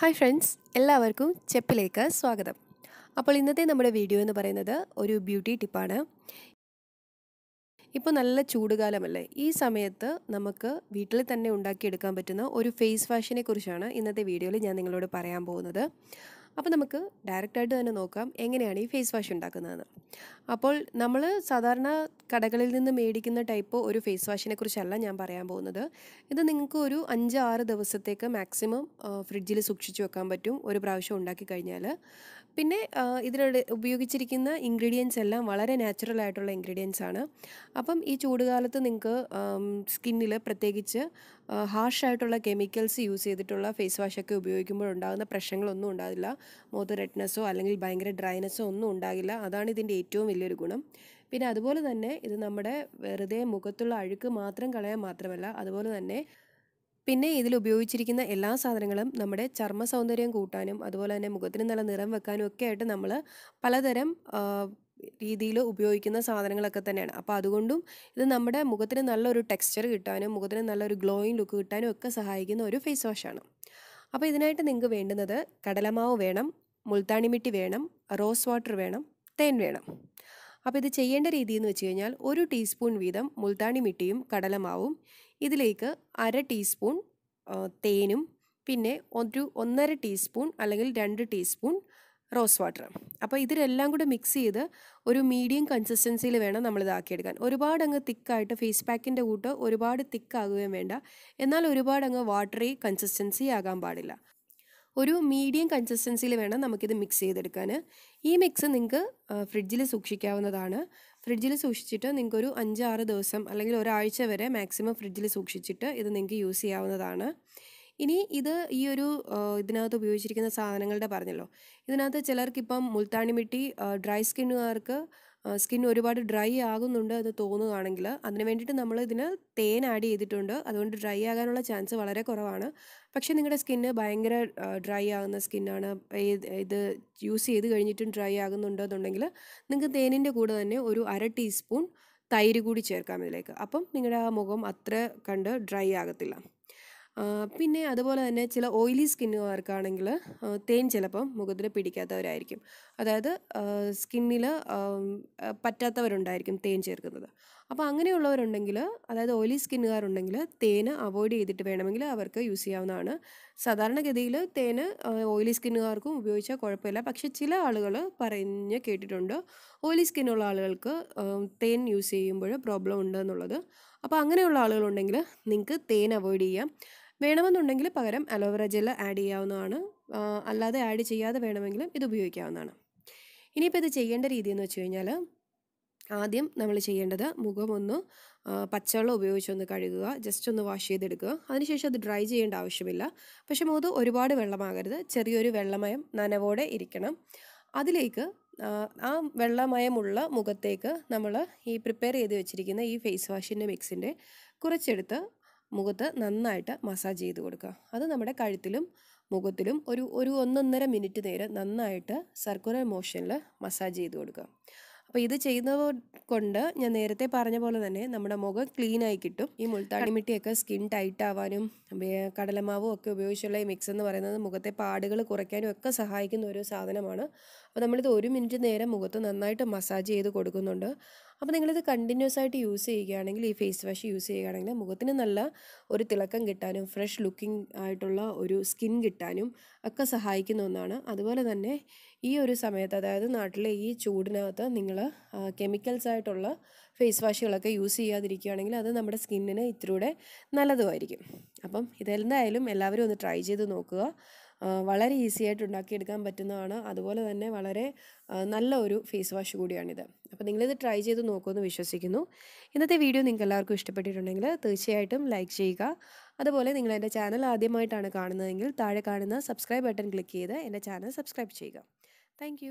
Hi friends എല്ലാവർക്കും ചെപ്പിലേക്ക് സ്വാഗതം. അപ്പോൾ ഇന്നത്തെ നമ്മുടെ വീഡിയോ എന്ന് പറയുന്നത് ഒരു ബ്യൂട്ടി ടിപ്പാണ് ഇപ്പോൾ നല്ല ചൂടുകാലമല്ലേ? ഈ സമയത്ത് നമുക്ക് വീട്ടിൽ തന്നെ ഉണ്ടാക്കിയെടുക്കാൻ പറ്റുന്ന ഒരു ഫേസ് വാഷിനെ കുറിച്ചാണ് ഇന്നത്തെ വീഡിയോയിൽ ഞാൻ നിങ്ങളോട് പറയാൻ പോകുന്നത്. അപ്പോൾ നമുക്ക് ഡയറക്റ്റായിട്ട് തന്നെ നോക്കാം എങ്ങനെയാണ് ഈ ഫേസ് വാഷ് ഉണ്ടാക്കുന്നതെന്ന്. അപ്പോൾ നമ്മൾ സാധാരണ കടകളിൽ നിന്ന് മേടിക്കുന്ന ടൈപ്പ് ഒരു ഫേസ് വാഷിനെ കുറിച്ചല്ല ഞാൻ പറയാൻ പോകുന്നത്. ഇത് നിങ്ങൾക്ക് ഒരു അഞ്ച് ആറ് ദിവസത്തേക്ക് മാക്സിമം ഫ്രിഡ്ജിൽ സൂക്ഷിച്ചു വെക്കാൻ പറ്റും. ഒരു പ്രാവശ്യം ഉണ്ടാക്കി കഴിഞ്ഞാൽ പിന്നെ ഇതിലൂടെ ഉപയോഗിച്ചിരിക്കുന്ന ഇൻഗ്രീഡിയൻസ് എല്ലാം വളരെ നാച്ചുറൽ ആയിട്ടുള്ള ഇൻഗ്രീഡിയൻസ് ആണ്. അപ്പം ഈ ചൂടുകാലത്ത് നിങ്ങൾക്ക് സ്കിന്നിൽ പ്രത്യേകിച്ച് ഹാർഷായിട്ടുള്ള കെമിക്കൽസ് യൂസ് ചെയ്തിട്ടുള്ള ഫേസ് വാഷൊക്കെ ഉപയോഗിക്കുമ്പോൾ ഉണ്ടാകുന്ന പ്രശ്നങ്ങളൊന്നും ഉണ്ടാകില്ല മുഖത്ത് റെഡ്നെസ്സോ അല്ലെങ്കിൽ ഭയങ്കര ഡ്രൈനെസ്സോ ഒന്നും ഉണ്ടാകില്ല. അതാണ് ഇതിന്റെ ഏറ്റവും വലിയൊരു ഗുണം. പിന്നെ അതുപോലെ തന്നെ ഇത് നമ്മുടെ വെറുതെ മുഖത്തുള്ള അഴുക്ക് മാത്രം കളയാൻ മാത്രമല്ല അതുപോലെ തന്നെ പിന്നെ ഇതിൽ ഉപയോഗിച്ചിരിക്കുന്ന എല്ലാ സാധനങ്ങളും നമ്മുടെ ചർമ്മ സൗന്ദര്യം കൂട്ടാനും അതുപോലെ തന്നെ മുഖത്തിന് നല്ല നിറം വെക്കാനും ഒക്കെ ആയിട്ട് നമ്മൾ പലതരം രീതിയിൽ ഉപയോഗിക്കുന്ന സാധനങ്ങളൊക്കെ തന്നെയാണ്. അപ്പോൾ അതുകൊണ്ടും ഇത് നമ്മുടെ മുഖത്തിന് നല്ലൊരു ടെക്സ്ചർ കിട്ടാനും മുഖത്തിന് നല്ലൊരു ഗ്ലോയിങ് ലുക്ക് കിട്ടാനും ഒക്കെ സഹായിക്കുന്ന ഒരു ഫേസ് വാഷാണ്. അപ്പോൾ ഇതിനായിട്ട് നിങ്ങൾക്ക് വേണ്ടുന്നത് കടലമാവ് വേണം മുൾത്താണിമിട്ടി വേണം റോസ് വാട്ടർ വേണം തേൻ വേണം. അപ്പോൾ ഇത് ചെയ്യേണ്ട രീതി എന്ന് വെച്ച് കഴിഞ്ഞാൽ ഒരു ടീസ്പൂൺ വീതം മുൾത്താണി മിട്ടിയും കടലമാവും ഇതിലേക്ക് അര ടീസ്പൂൺ തേനും പിന്നെ ഒരു ഒന്നര ടീസ്പൂൺ അല്ലെങ്കിൽ രണ്ട് ടീസ്പൂൺ റോസ് വാട്ടർ. അപ്പോൾ ഇതിലെല്ലാം കൂടെ മിക്സ് ചെയ്ത് ഒരു മീഡിയം കൺസിസ്റ്റൻസിയിൽ വേണം നമ്മൾ ഇതാക്കിയെടുക്കാൻ. ഒരുപാട് അങ്ങ് തിക്കായിട്ട് ഫേസ് പാക്കിന്റെ കൂട്ട് ഒരുപാട് തിക്കാകുകയും വേണ്ട. എന്നാൽ ഒരുപാട് അങ്ങ് വാട്ടറി കൺസിസ്റ്റൻസി ആകാൻ പാടില്ല. ഒരു മീഡിയം കൺസിസ്റ്റൻസിയിൽ വേണം നമുക്കിത് മിക്സ് ചെയ്തെടുക്കാൻ. ഈ മിക്സ് നിങ്ങൾക്ക് ഫ്രിഡ്ജിൽ സൂക്ഷിക്കാവുന്നതാണ്. ഫ്രിഡ്ജിൽ സൂക്ഷിച്ചിട്ട് നിങ്ങൾക്ക് ഒരു അഞ്ചാറ് ദിവസം അല്ലെങ്കിൽ ഒരാഴ്ച വരെ മാക്സിമം ഫ്രിഡ്ജിൽ സൂക്ഷിച്ചിട്ട് ഇത് നിങ്ങൾക്ക് യൂസ് ചെയ്യാവുന്നതാണ്. ഇനി ഇത് ഈ ഒരു ഇതിനകത്ത് ഉപയോഗിച്ചിരിക്കുന്ന സാധനങ്ങളുടെ പറഞ്ഞല്ലോ. ഇതിനകത്ത് ചിലർക്കിപ്പം മുൾത്താണിമിട്ടി ഡ്രൈ സ്കിന്നുകാർക്ക് സ്കിൻ ഒരുപാട് ഡ്രൈ ആകുന്നുണ്ട് അത് തോന്നുകയാണെങ്കിൽ അതിന് വേണ്ടിയിട്ട് നമ്മൾ ഇതിന് തേൻ ആഡ് ചെയ്തിട്ടുണ്ട്. അതുകൊണ്ട് ഡ്രൈ ആകാനുള്ള ചാൻസ് വളരെ കുറവാണ്. പക്ഷേ നിങ്ങളുടെ സ്കിന്ന് ഭയങ്കര ഡ്രൈ ആകുന്ന സ്കിന്നാണ്. ഇത് യൂസ് ചെയ്ത് കഴിഞ്ഞിട്ടും ഡ്രൈ ആകുന്നുണ്ട് എന്നുണ്ടെങ്കിൽ നിങ്ങൾക്ക് തേനിന്റെ കൂടെ തന്നെ ഒരു അര ടീസ്പൂൺ തൈര് കൂടി ചേർക്കാം ഇതിലേക്ക്. അപ്പം നിങ്ങളുടെ ആ മുഖം അത്ര കണ്ട് ഡ്രൈ ആകത്തില്ല. പിന്നെ അതുപോലെ തന്നെ ചില ഓയിലി സ്കിന്നുകാർക്കാണെങ്കിൽ തേൻ ചിലപ്പം മുഖത്തിന് പിടിക്കാത്തവരായിരിക്കും. അതായത് സ്കിന്നിൽ പറ്റാത്തവരുണ്ടായിരിക്കും തേൻ ചേർക്കുന്നത്. അപ്പോൾ അങ്ങനെയുള്ളവരുണ്ടെങ്കിൽ അതായത് ഓയിലി സ്കിന്നുകാരുണ്ടെങ്കിൽ തേന് അവോയ്ഡ് ചെയ്തിട്ട് വേണമെങ്കിൽ അവർക്ക് യൂസ് ചെയ്യാവുന്നതാണ്. സാധാരണഗതിയിൽ തേന് ഓയിലി സ്കിന്നുകാർക്കും ഉപയോഗിച്ചാൽ കുഴപ്പമില്ല. പക്ഷേ ചില ആളുകൾ പറഞ്ഞ് കേട്ടിട്ടുണ്ട് ഓയിലി സ്കിന്നുള്ള ആളുകൾക്ക് തേൻ യൂസ് ചെയ്യുമ്പോൾ പ്രോബ്ലം ഉണ്ട് എന്നുള്ളത് അപ്പോൾ അങ്ങനെയുള്ള ആളുകളുണ്ടെങ്കിൽ നിങ്ങൾക്ക് തേൻ അവോയ്ഡ് ചെയ്യാം. വേണമെന്നുണ്ടെങ്കിൽ പകരം അലോവേറ ജെൽ ആഡ് ചെയ്യാവുന്നതാണ്. അല്ലാതെ ആഡ് ചെയ്യാതെ വേണമെങ്കിലും ഇത് ഉപയോഗിക്കാവുന്നതാണ്. ഇനിയിപ്പോൾ ഇത് ചെയ്യേണ്ട രീതി എന്ന് വെച്ച് കഴിഞ്ഞാൽ ആദ്യം നമ്മൾ ചെയ്യേണ്ടത് മുഖം ഒന്ന് പച്ചവെള്ളം ഉപയോഗിച്ചൊന്ന് കഴുകുക ജസ്റ്റ് ഒന്ന് വാഷ് ചെയ്തെടുക്കുക. അതിനുശേഷം അത് ഡ്രൈ ചെയ്യേണ്ട ആവശ്യമില്ല. പക്ഷേ മുഖത്ത് ഒരുപാട് വെള്ളമാകരുത്. ചെറിയൊരു വെള്ളമയം നനവോടെ ഇരിക്കണം. അതിലേക്ക് ആ വെള്ളമയമുള്ള മുഖത്തേക്ക് നമ്മൾ ഈ പ്രിപ്പയർ ചെയ്ത് വെച്ചിരിക്കുന്ന ഈ ഫേസ് വാഷിന്റെ മിക്സിന്റെ കുറച്ചെടുത്ത് മുഖത്ത് നന്നായിട്ട് മസാജ് ചെയ്ത് കൊടുക്കുക. അത് നമ്മുടെ കഴുത്തിലും മുഖത്തിലും ഒരു ഒരു ഒന്നൊന്നര മിനിറ്റ് നേരം നന്നായിട്ട് സർക്കുലർ മോഷനിൽ മസാജ് ചെയ്ത് കൊടുക്കുക. അപ്പോൾ ഇത് ചെയ്യുന്നത് കൊണ്ട് ഞാൻ നേരത്തെ പറഞ്ഞ പോലെ തന്നെ നമ്മുടെ മുഖം ക്ലീൻ ആയി കിട്ടും. ഈ മുൾത്താണിമിട്ടിയൊക്കെ സ്കിൻ ടൈറ്റ് ആവാനും കടലമാവും ഒക്കെ ഉപയോഗിച്ചുള്ള ഈ മിക്സ് എന്ന് പറയുന്നത് മുഖത്തെ പാടുകൾ കുറയ്ക്കാനും ഒക്കെ സഹായിക്കുന്ന ഒരു സാധനമാണ്. അപ്പോൾ നമ്മളിത് ഒരു മിനിറ്റ് നേരം മുഖത്ത് നന്നായിട്ട് മസാജ് ചെയ്ത് കൊടുക്കുന്നുണ്ട്. അപ്പോൾ നിങ്ങളിത് കണ്ടിന്യൂസ് ആയിട്ട് യൂസ് ചെയ്യുകയാണെങ്കിൽ ഈ ഫേസ് വാഷ് യൂസ് ചെയ്യുകയാണെങ്കിൽ മുഖത്തിന് നല്ല ഒരു തിളക്കം കിട്ടാനും ഫ്രഷ് ലുക്കിംഗ് ആയിട്ടുള്ള ഒരു സ്കിൻ കിട്ടാനും ഒക്കെ സഹായിക്കുന്ന ഒന്നാണ്. അതുപോലെ തന്നെ ഈ ഒരു സമയത്ത് അതായത് നാട്ടിലെ ഈ ചൂടിനകത്ത് നിങ്ങൾ കെമിക്കൽസ് ആയിട്ടുള്ള ഫേസ് വാഷുകളൊക്കെ യൂസ് ചെയ്യാതിരിക്കുകയാണെങ്കിൽ അത് നമ്മുടെ സ്കിന്നിന് ഇത്തിരൂടെ നല്ലതുമായിരിക്കും. അപ്പം ഇതെന്തായാലും എല്ലാവരും ഒന്ന് ട്രൈ ചെയ്ത് നോക്കുക. വളരെ ഈസി ആയിട്ട് ഉണ്ടാക്കിയെടുക്കാൻ പറ്റുന്നതാണ്. അതുപോലെ തന്നെ വളരെ നല്ല ഒരു ഫേസ് വാഷ് കൂടിയാണിത്. അപ്പോൾ നിങ്ങളിത് ട്രൈ ചെയ്ത് നോക്കുമെന്ന് വിശ്വസിക്കുന്നു. ഇന്നത്തെ വീഡിയോ നിങ്ങൾക്ക് എല്ലാവർക്കും ഇഷ്ടപ്പെട്ടിട്ടുണ്ടെങ്കിൽ തീർച്ചയായിട്ടും ലൈക്ക് ചെയ്യുക. അതുപോലെ നിങ്ങൾ എന്റെ ചാനൽ ആദ്യമായിട്ടാണ് കാണുന്നതെങ്കിൽ താഴെ കാണുന്ന സബ്സ്ക്രൈബ് ബട്ടൺ ക്ലിക്ക് ചെയ്ത് എന്റെ ചാനൽ സബ്സ്ക്രൈബ് ചെയ്യുക. താങ്ക്